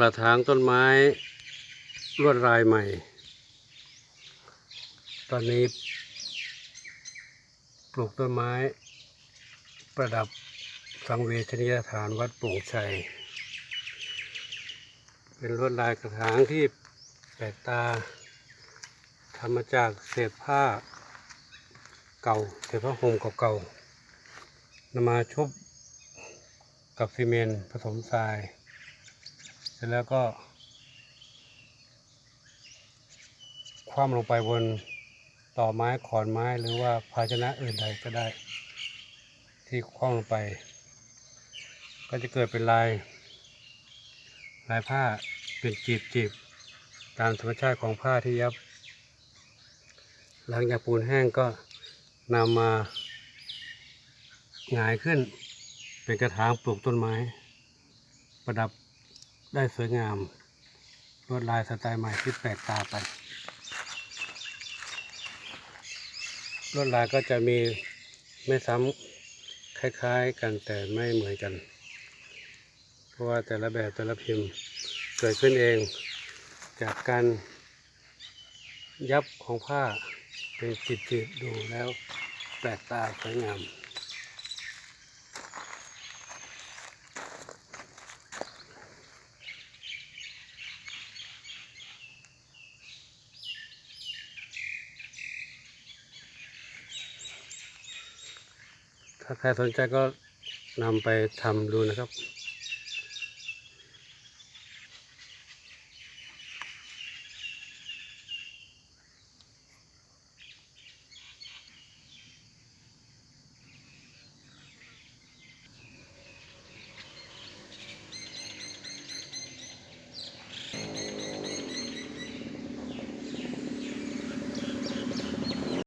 กระถางต้นไม้ลวดลายใหม่ ตอนนี้ ปลูกต้นไม้ ประดับสังเวชนียสถานวัดโป่งชัย เป็นลวดลายกระถางที่แปลกตาทำมาจากเศษผ้าเก่าเศษผ้าห่มเก่าๆนำมาชุบกับซีเมนต์ผสมทราย เสร็จแล้วก็ คว่ำลงไปบนต่อไม้ขอนไม้หรือว่าภาชนะอื่นใดก็ได้ ที่คว่ำลงไป ก็จะเกิดเป็นลาย ลายผ้าเป็นจีบจีบตามธรรมชาติของผ้าที่ยับ หลังจากปูนแห้งก็นำมาหงายขึ้นเป็นกระถางปลูกต้นไม้ ประดับ ได้สวยงาม ลวดลายสไตล์ใหม่ที่แปลกตาไป ลวดลายก็จะมีไม่ซ้ำคล้ายๆกันแต่ไม่เหมือนกัน เพราะว่าแต่ละแบบแต่ละพิมพ์เกิดขึ้นเองจากการยับของผ้าเป็นจิตๆดูแล้วแปลกตาสวยงาม ถ้าใครสนใจก็นำไปทำดูนะครับ